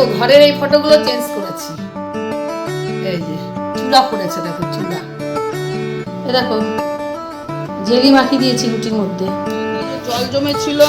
দেখো, ঘরের এই ফটোগুলো চেঞ্জ করেছি। এই যে চূড়া পড়েছে, দেখো চূড়া এ দেখো, জেলি মাখি দিয়েছি রুটির মধ্যে। জল জমেছিল।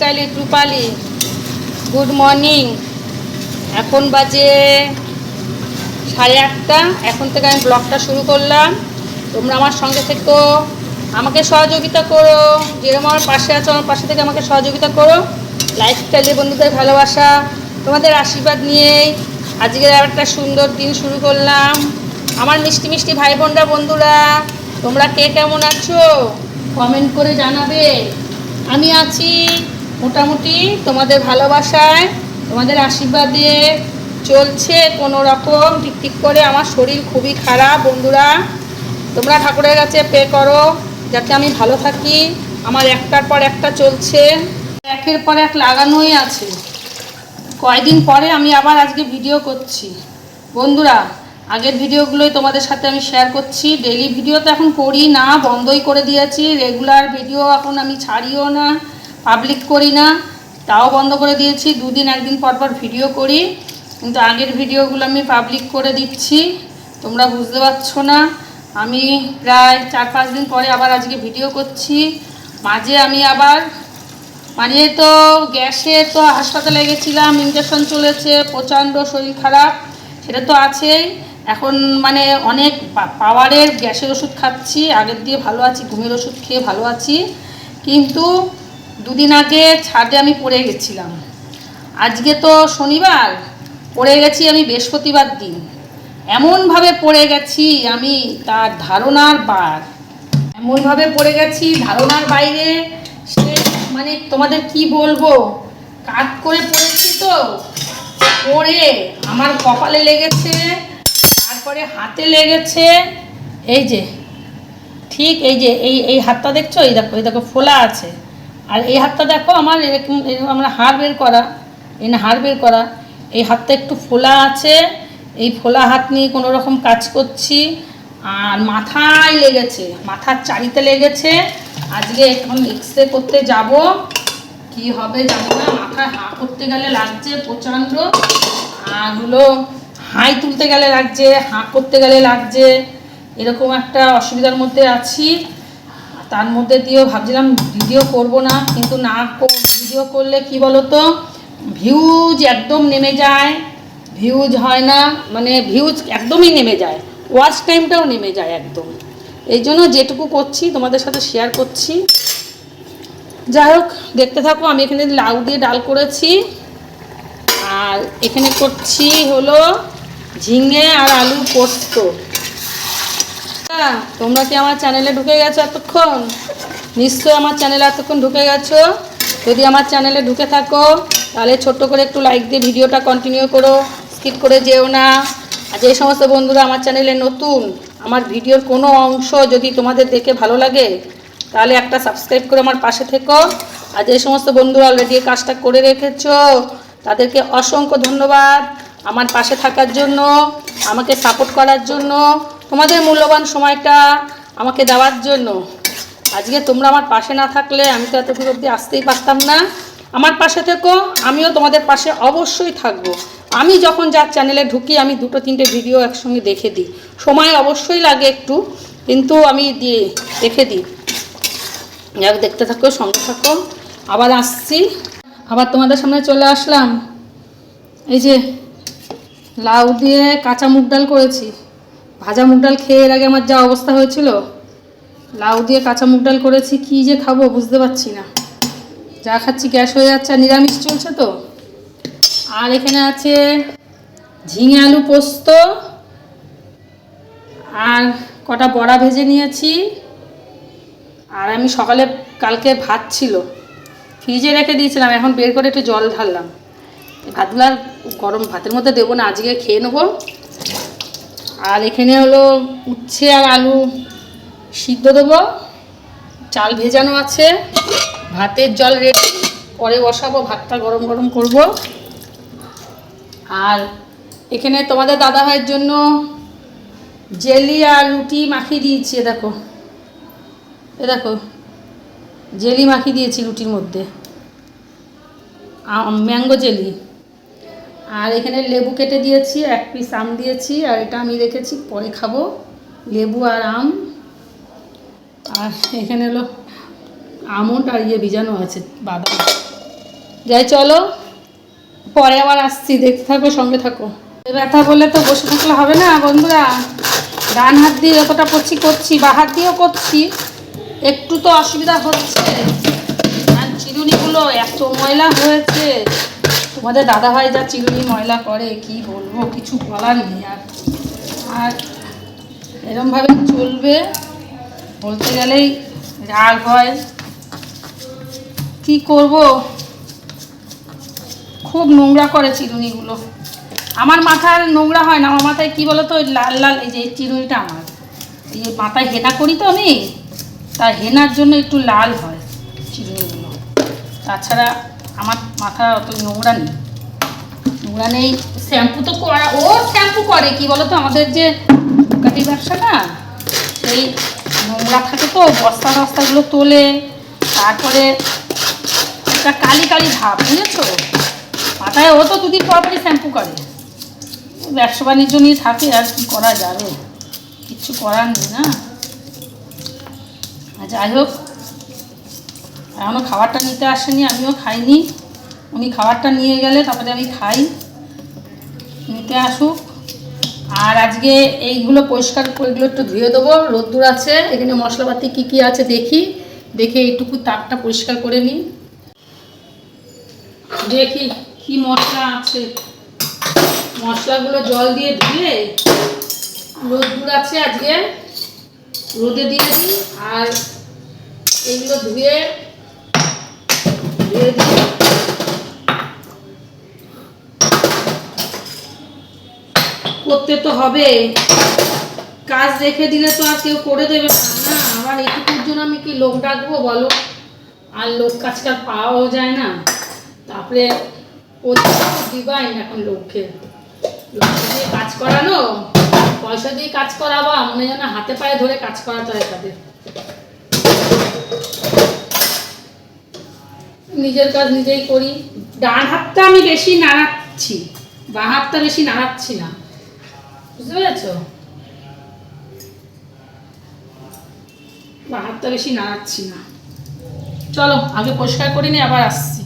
লাইফস্টাইলে রূপালি গুড মর্নিং এখন বাজে সাড়ে আটটা। এখন থেকে আমি ব্লগটা শুরু করলাম। তোমরা আমার সঙ্গে থেকো। আমাকে সহযোগিতা করো। যেরকম আমার পাশে আছো, আমার পাশে থেকে আমাকে সহযোগিতা করো। লাইফস্টাইলের বন্ধুদের ভালোবাসা, তোমাদের আশীর্বাদ নিয়েই আজকের আর একটা সুন্দর দিন শুরু করলাম। আমার মিষ্টি মিষ্টি ভাই বোনরা বন্ধুরা, তোমরা কে কেমন আছো? কমেন্ট করে জানাবে। আমি আছি মোটামুটি তোমাদের ভালোবাসায়, তোমাদের আশীর্বাদে চলছে কোনো রকম টিকটিক করে। আমার শরীর খুবই খারাপ, বন্ধুরা। তোমরা ঠাকুরের কাছে পে করো, যাতে আমি ভালো থাকি। আমার একটার পর একটা চলছে। একের পর এক লাগানোই আছে। কয়দিন পরে আমি আবার আজকে ভিডিও করছি। বন্ধুরা, আগের ভিডিওগুলোই তোমাদের সাথে আমি শেয়ার করছি। ডেলি ভিডিও তো এখন করি না, বন্ধই করে দিয়েছি। রেগুলার ভিডিও এখন আমি ছাড়িও না। পাবলিক করি না, তাও বন্ধ করে দিয়েছি, দুদিন একদিন পর পর ভিডিও করি, কিন্তু আগের ভিডিওগুলো আমি পাবলিক করে দিচ্ছি, তোমরা বুঝতে পারছ না। আমি প্রায় চার পাঁচ দিন পরে আবার আজকে ভিডিও করছি, মাঝে আমি আবার মানে তো গ্যাসে তো হাসপাতালে গেছিলাম ইঞ্জেকশন চলেছে, প্রচণ্ড শরীর খারাপ, সেটা তো আছেই। এখন মানে অনেক পাওয়ারের গ্যাসের ওষুধ খাচ্ছি, আগের দিয়ে ভালো আছি, ঘুমের ওষুধ খেয়ে ভালো আছি, কিন্তু দুদিন আগে ছাদে আমি পড়ে গেছিলাম। আজকে তো শনিবার, পড়ে গেছি আমি বৃহস্পতিবার দিন। এমনভাবে পড়ে গেছি আমি তার ধারণার বার। এমনভাবে পড়ে গেছি ধারণার বাইরে, সে মানে তোমাদের কি বলব? কাত করে পড়েছি তো, পড়ে আমার কপালে লেগেছে, তারপরে হাতে লেগেছে, এই যে, ঠিক এই যে, এই এই হাতটা দেখছ? এই দেখো এই দেখো, ফোলা আছে। আর এই হাতটা দেখো, আমার এরকম এরকম আমরা হাড় বের করা, এই হাড় বের করা, এই হাতটা একটু ফোলা আছে, এই ফোলা হাত নিয়ে কোনো রকম কাজ করছি, আর মাথায় লেগেছে, মাথার চারিতে লেগেছে। আজকে এখন এক্স রে করতে যাব, কি হবে জানি না মাথায় হা করতে গেলে লাগছে প্রচণ্ড, আর হলো হাই তুলতে গেলে লাগছে, হাঁ করতে গেলে লাগছে, এরকম একটা অসুবিধার মধ্যে আছি। তার মধ্যে দিয়েও ভাবছিলাম ভিডিও করব না, কিন্তু না ভিডিও করলে কি বলো তো ভিউজ একদম নেমে যায় ভিউজ হয় না মানে ভিউজ একদমই নেমে যায় ওয়াচ টাইমটাও নেমে যায় একদম। এই জন্য যেটুকু করছি, তোমাদের সাথে শেয়ার করছি। যাই হোক, দেখতে থাকো, আমি এখানে লাউ দিয়ে ডাল করেছি। আর এখানে করছি হলো ঝিঙে আর আলু পোস্ত। তোমরা কি আমার চ্যানেলে ঢুকে গেছো এতক্ষণ? নিশ্চয়ই আমার চ্যানেলে এতক্ষণ ঢুকে গেছো। যদি আমার চ্যানেলে ঢুকে থাকো, তাহলে ছোট্ট করে একটু লাইক দিয়ে ভিডিওটা কন্টিনিউ করো স্কিপ করে যেও না। আর যে সমস্ত বন্ধুরা আমার চ্যানেলে নতুন, আমার ভিডিওর কোনো অংশ যদি তোমাদের দেখে ভালো লাগে, তাহলে একটা সাবস্ক্রাইব করে আমার পাশে থেকো। আর যে সমস্ত বন্ধুরা অলরেডি কাজটা করে রেখেছো, তাদেরকে অসংখ্য ধন্যবাদ আমার পাশে থাকার জন্য, আমাকে সাপোর্ট করার জন্য। তোমাদের মূল্যবান সময়টা আমাকে দেওয়ার জন্য। আজকে তোমরা আমার পাশে না থাকলে আমি তো এত দূর অব্দি আসতেই পারতাম না। আমার পাশে থেকো, আমিও তোমাদের পাশে অবশ্যই থাকব। আমি যখন যার চ্যানেলে ঢুকি, আমি দুটো তিনটে ভিডিও একসঙ্গে দেখে দিই। সময় অবশ্যই লাগে একটু, কিন্তু আমি দিয়ে দেখে দিই। যাক, দেখতে থাকো, সঙ্গে থাকো। আবার আসছি। আবার তোমাদের সামনে চলে আসলাম। এই যে লাউ দিয়ে কাঁচা মুগ ডাল করেছি। ভাজা মুগ ডাল খেয়ে এর আগে আমার যা অবস্থা হয়েছিল, লাউ দিয়ে কাঁচা মুগ ডাল করেছি, কি যে খাব বুঝতে পারছি না। যা খাচ্ছি গ্যাস হয়ে যাচ্ছে আর নিরামিষ চলছে তো। আর এখানে আছে ঝিঙে আলু পোস্ত আর কটা বড়া ভেজে নিয়েছি। আর আমি সকালে, কালকে ভাত ছিল। ফ্রিজে রেখে দিয়েছিলাম, এখন বের করে একটু জল ঢাললাম। ভাতগুলো আর গরম, ভাতের মধ্যে দেবো না, আজকে খেয়ে নেব। আর এখানে হলো উচ্ছে আর আলু সিদ্ধ দেবো। চাল ভেজানো আছে। ভাতের জল রেডি। পরে বসাবো, ভাতটা গরম গরম করব। আর এখানে তোমাদের দাদা ভাইয়ের জন্য জেলি আর রুটি মাখিয়ে দিয়েছি, এ দেখো। এ দেখো, জেলি মাখিয়ে দিয়েছি রুটির মধ্যে। Mango jelly. আর এখানে লেবু কেটে দিয়েছি, এক পিস আম দিয়েছি, আর এটা আমি রেখেছি, পরে খাব। লেবু আর আম। আর এখানে হলো আমন্ড আর ইয়ে ভিজানো আছে, বাদাম। যাই, চলো। পরে আবার আসছি, দেখতে থাকো, সঙ্গে থাকো। ব্যথা বলে তো বসে থাকলে হবে না, বন্ধুরা। ডান হাত দিয়ে যতটা করছি করছি। বা হাত দিয়েও করছি। একটু তো অসুবিধা হচ্ছে। আর চিরুনিগুলো এত ময়লা হয়েছে। তোমাদের দাদা ভাই যা চিরুনি ময়লা করে, কি বলব, কিছু বলার নেই আর। আর এরমভাবে চলবে বলতে গেলেই রাগ হয়। কি করব? খুব নোংরা করে চিরুনিগুলো। আমার মাথার নোংরা হয় না, আমার মাথায় কি বলো তো ওই লাল লাল, এই যে চিরুনিটা আমার। এই যে মাথায় হেনা করি তো আমি তার হেনার জন্য একটু লাল হয় চিরুনিগুলো। তাছাড়া আমার মাথা অত নোংরা নেই। নোংরা নেই। শ্যাম্পু তো করা ও শ্যাম্পু করে, কি বলো তো আমাদের যে কাটি ব্যবসা না, সেই নোংরা থাকে তো, বস্তা টস্তাগুলো তোলে, তারপরে একটা কালি কালি ভাব, বুঝেছ? মাথায় ও তো দুদিন পর পরই শ্যাম্পু করে। ব্যবসা বাণিজ্য নিয়ে থাকে, আর কি করা যাবে? কিচ্ছু করার নেই না। যাই হোক এখনও খাবারটা নিতে আসেনি, আমিও খাইনি। উনি খাবারটা নিয়ে গেলে, তারপরে আমি খাই। নিতে আসুক। আর আজকে এইগুলো পরিষ্কার করে, এগুলো একটু ধুয়ে দেবো। রোদ্দুর আছে, এখানে মশলাপাতি কী কী আছে দেখি। দেখে এইটুকু তাকটা পরিষ্কার করে নিই। দেখি কি মশলা আছে। মশলাগুলো জল দিয়ে ধুয়ে রোদ্দুর আছে আজকে। রোদে দিয়ে দিই, আর এইগুলো ধুয়ে ধুয়ে দিই। করতে তো হবে। কাজ রেখে দিলে তো আর কেউ করে দেবে না। না, আবার এইটুকুর জন্য আমি কি লোক ডাকবো বলো? আর লোক কাজকাল পাওয়াও যায় না। তারপরে ও দিবাই এখন লোককে। লোককে দিয়ে কাজ করানো, পয়সা দিয়ে কাজ করাবা, মনে যেন হাতে পায়ে ধরে কাজ করাতে হয় তাদের। নিজের কাজ নিজেই করি। ডান হাতটা আমি বেশি নাড়াচ্ছি, বা হাতটা বেশি নাড়াচ্ছি না। বুঝতে পেরেছ? বা হাতটা বেশি নাড়াচ্ছি না। চলো আগে পরিষ্কার করিনি আবার আসছি।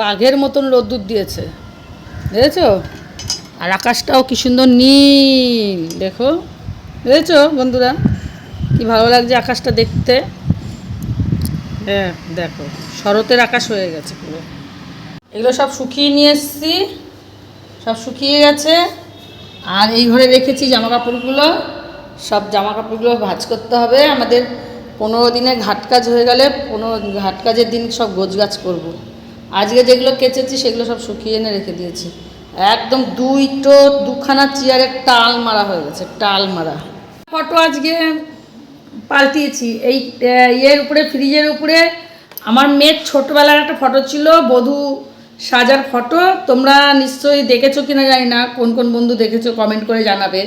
বাঘের মতন রোদ্দুর দিয়েছে। দেখেছ? আর আকাশটাও কি সুন্দর নীল, দেখো। দেখেছ বন্ধুরা? কি ভালো লাগছে আকাশটা দেখতে? হ্যাঁ দেখো, শরতের আকাশ হয়ে গেছে পুরো। এগুলো সব শুকিয়ে নিয়ে এসেছি। সব শুকিয়ে গেছে। আর এই ঘরে রেখেছি জামা কাপড়গুলো সব জামা কাপড়গুলো ভাজ করতে হবে। আমাদের পনেরো দিনে ঘাট কাজ হয়ে গেলে পনেরো ঘাট কাজের দিন সব গোছ গাছ করব। আজকে যেগুলো কেচেছি সেগুলো সব শুকিয়ে এনে রেখে দিয়েছি। একদম দুইটো দুখানা চেয়ারের টাল মারা হয়ে গেছে, টাল মারা। ফটো আজকে পাল্টিয়েছি। এই ইয়ের উপরে, ফ্রিজের উপরে আমার মেয়ের ছোটবেলার একটা ফটো ছিল, বধূ সাজার ফটো। তোমরা নিশ্চয়ই দেখেছ কিনা জানি না, কোন কোন বন্ধু দেখেছ কমেন্ট করে জানাবে।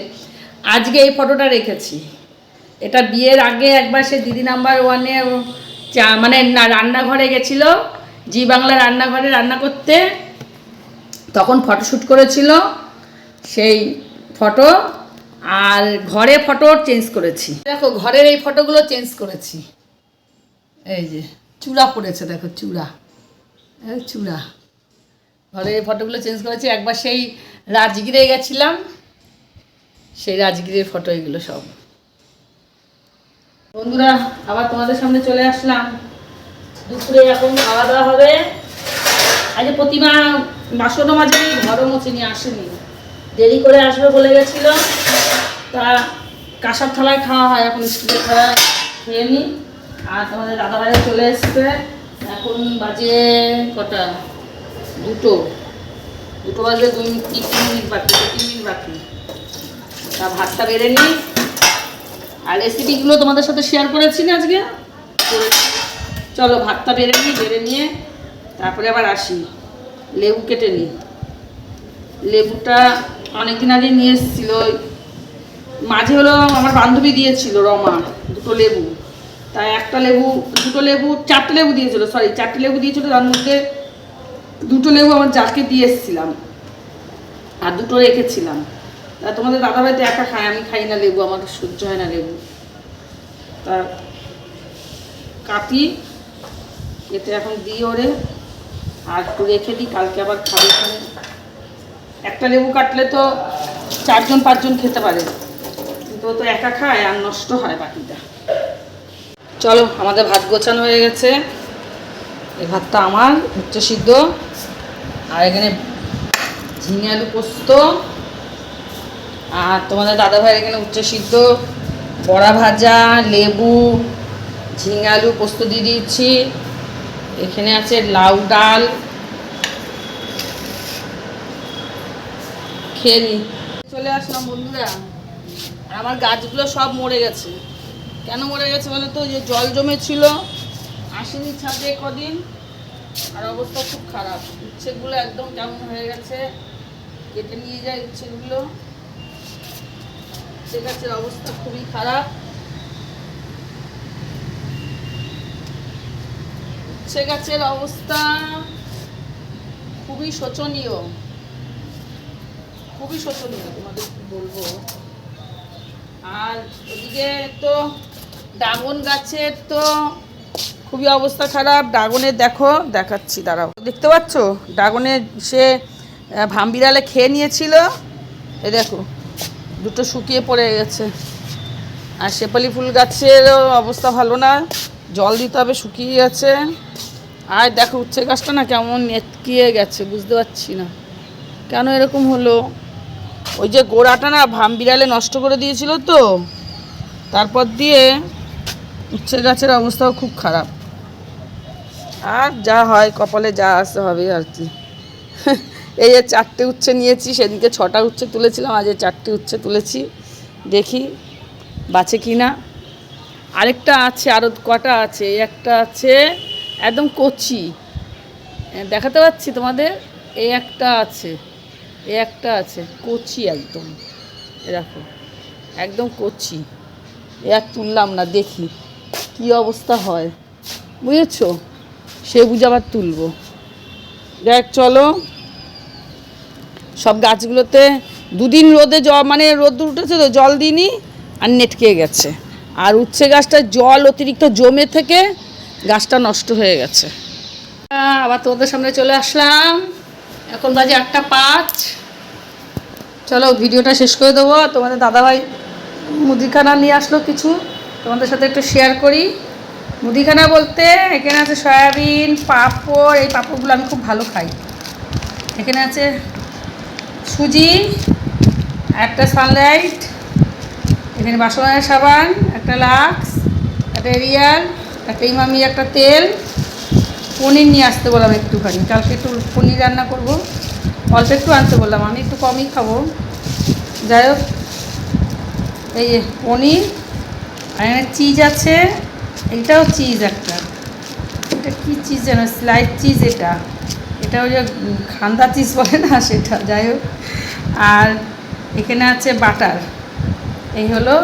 আজকে এই ফটোটা রেখেছি। এটা বিয়ের আগে একবার সে দিদি নাম্বার ওয়ানে মানে রান্নাঘরে গেছিল। জি বাংলা রান্নাঘরে রান্না করতে, তখন ফটোশ্যুট করেছিল সেই ফটো, আর ঘরে ফটো চেঞ্জ করেছি। দেখো, ঘরের এই ফটোগুলো চেঞ্জ করেছি। এই যে, চূড়া পড়েছে, দেখো, চূড়া। চূড়া। ঘরের এই ফটোগুলো চেঞ্জ করেছি, একবার সেই রাজগিরে গেছিলাম, সেই রাজগিরের ফটো এগুলো সব। বন্ধুরা, আবার তোমাদের সামনে চলে আসলাম। দুপুরে এখন খাওয়া দাওয়া হবে। আজ প্রতিমা বাসনও মাজেনি ঘরও মুছেনি আসেনি। দেরি করে আসবে বলে গেছিল। তা কাঁসার থালায় খাওয়া হয়, এখন স্টিলের থালায় খেয়ে নিই আর তোমাদের দাদাভাইও চলে এসছে। এখন বাজে কটা? দুটো। দুটো বাজে দুই তিন মিনিট বাকি, তিন মিনিট বাকি। তা ভাতটা বেড়ে নিই আর রেসিপিগুলো তোমাদের সাথে শেয়ার করেছি না আজকে? করেছি। চলো ভাতটা বেড়ে নিই, বেড়ে নিয়ে তারপরে আবার আসি। লেবু কেটে নিই। লেবুটা অনেকদিন আগে নিয়ে এসেছিল মাঝে হলো আমার বান্ধবী দিয়েছিল রমা দুটো লেবু। তাই একটা লেবু, দুটো লেবু, চারটে লেবু দিয়েছিল সরি চারটে লেবু দিয়েছিল, তার মধ্যে দুটো লেবু আমার যাকে দিয়ে এসেছিলাম আর দুটো রেখেছিলাম। তা তোমাদের দাদাভাই তো একা খায়, আমি খাই না লেবু, আমাকে সহ্য হয় না লেবু। তা কাটি এতে এখন দিই ওরে। আর একটু রেখে দিই, কালকে আবার খাবে একটা লেবু কাটলে তো চারজন, পাঁচজন খেতে পারে। কিন্তু ও তো একা খায় আর নষ্ট হয় বাকিটা। চলো, আমাদের ভাত গোছানো হয়ে গেছে। এই ভাতটা আমার উচ্চ সিদ্ধ। আর এখানে ঝিঙে আলু পোস্ত। আর তোমাদের দাদা দাদাভাইয়ের এখানে উচ্চ সিদ্ধ। বড়া ভাজা, লেবু, ঝিঙে আলু পোস্ত দিয়ে দিয়েছি। এখানে আছে লাউ ডাল। খেয়ে চলে আসলাম বন্ধুরা। আর আমার গাছগুলো সব মরে গেছে। কেন মরে গেছে বলো তো? যে জল জমেছিল, আসেনি ছাদে কদিন। আর অবস্থা খুব খারাপ। উচ্ছেগুলো একদম কেমন হয়ে গেছে। কেটে নিয়ে যায় উচ্ছেগুলো উচ্ছে গাছের অবস্থা খুবই খারাপ। উচ্ছে গাছের অবস্থা খুবই শোচনীয়। খুবই শোচনীয় তোমাদের বলব। আর ওদিকে তো ড্রাগন গাছের তো খুবই অবস্থা খারাপ। ড্রাগনের দেখো দেখাচ্ছি দাঁড়াও। দেখতে পাচ্ছ? ড্রাগনের সে আহ, ভামবিড়ালে খেয়ে নিয়েছিল। এ দেখো দুটো শুকিয়ে পড়ে গেছে। আর শেপালি ফুল গাছেরও অবস্থা ভালো না। জল দিতে হবে, শুকিয়ে গেছে। আর দেখো, উচ্ছে গাছটা না কেমন নেটকিয়ে গেছে, বুঝতে পারছি না। কেন এরকম হলো? ওই যে গোড়াটা না ভাম বিড়ালে নষ্ট করে দিয়েছিল তো, তারপর দিয়ে উচ্ছে গাছের অবস্থাও খুব খারাপ। আর যা হয়, কপালে যা আসতে হবে আর কি। এই যে চারটে উচ্ছে নিয়েছি, সেদিনকে ছটা উচ্ছে তুলেছিলাম, আজ এই চারটে উচ্ছে তুলেছি, দেখি বাঁচে কি না। আরেকটা আছে আরও কটা আছে। একটা আছে একদম কচি। দেখাতে পাচ্ছি তোমাদের? এই একটা আছে, এই একটা আছে, কচি একদম। এ দেখো, একদম কচি। এ তুললাম না, দেখি কি অবস্থা হয়। বুঝেছ? সে বুঝে আবার তুলবো। দেখ, চলো। সব গাছগুলোতে দুদিন রোদে জ মানে রোদ উঠেছে তো, জল দিইনি আর নেটকে গেছে। আর উচ্ছে গাছটা জল অতিরিক্ত জমে থেকে গাছটা নষ্ট হয়ে গেছে। আবার তোমাদের সামনে চলে আসলাম। এখন বাজে আটটা পাঁচ। চলো, ভিডিওটা শেষ করে দেবো। তোমাদের দাদাভাই মুদিখানা নিয়ে আসলো কিছু। তোমাদের সাথে একটু শেয়ার করি। মুদিখানা বলতে এখানে আছে সয়াবিন, পাঁপড়। এই পাঁপড়গুলো আমি খুব ভালো খাই। এখানে আছে সুজি, একটা সানলাইট এখানে বাসনের সাবান, একটা লাক্স, একটা রিয়াল, একটা ইমামি, একটা তেল। পনির নিয়ে আসতে বললাম একটুখানি। কালকে একটু পনির রান্না করব। অল্প একটু আনতে বললাম, আমি একটু কমই খাব। যাই হোক, এই যে পনির, আর এখানে চিজ আছে। এটাও চিজ একটা। এটা কী চিজ যেন? স্লাইড চিজ এটা। এটা ওই যে খান্দা চিজ বলে না সেটা। যাই হোক, আর এখানে আছে বাটার। এই হলো,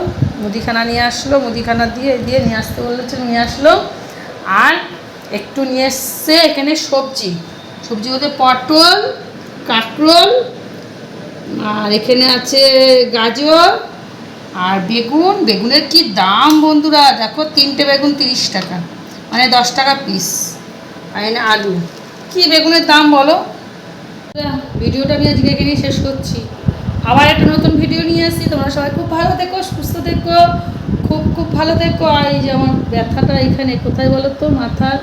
মুদিখানা নিয়ে আসলো, মুদিখানা দিয়ে দিয়ে নিয়ে আসতে বলেছিল নিয়ে আসলো। আর একটু নিয়ে এসছে এখানে সবজি। সবজি বলতে পটল, কাঁকরোল, আর এখানে আছে গাজর, আর বেগুন। বেগুনের কি দাম বন্ধুরা? দেখো, তিনটে বেগুন তিরিশ টাকা। মানে দশ টাকা পিস আর এখানে আলু। কি বেগুনের দাম বলো? ভিডিওটা আমি আজকে এখানেই শেষ করছি। আবার একটা নতুন ভিডিও নিয়ে আসছি। তোমরা সবাই খুব ভালো থেকো, সুস্থ থেকো, খুব খুব ভালো থেকো। আর এই যে আমার ব্যথাটা এখানে, কোথায় বলো তো? মাথার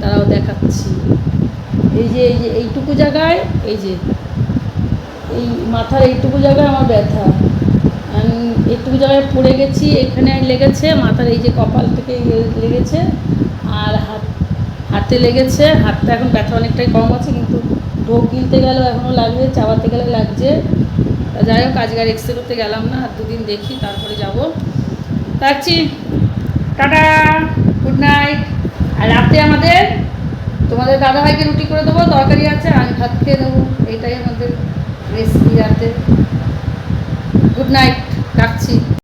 তারাও দেখাচ্ছি। এই যে এই যে, এইটুকু জায়গায়, এই যে, এই মাথার এইটুকু জায়গায় আমার ব্যথা। আমি এইটুকু জায়গায় পড়ে গেছি, এখানে লেগেছে, মাথার এই যে কপাল থেকে লেগেছে, আর হাত, হাতে লেগেছে। হাতটা এখন ব্যথা অনেকটাই কম আছে, কিন্তু ঢোক গিলতে গেলেও এখনও লাগবে, চাবাতে গেলে লাগছে। যাই হোক, আজকে আর এক্সরে করতে গেলাম না, আর দুদিন দেখি, তারপরে যাব। রাখছি। টাটা। Good night. আর রাতে আমাদের, তোমাদের দাদাভাইকে রুটি করে দেবো, তরকারি আছে আমি ভাত খেয়ে দেবো এইটাই আমাদের রেসিপি রাতে। Good night. রাখছি।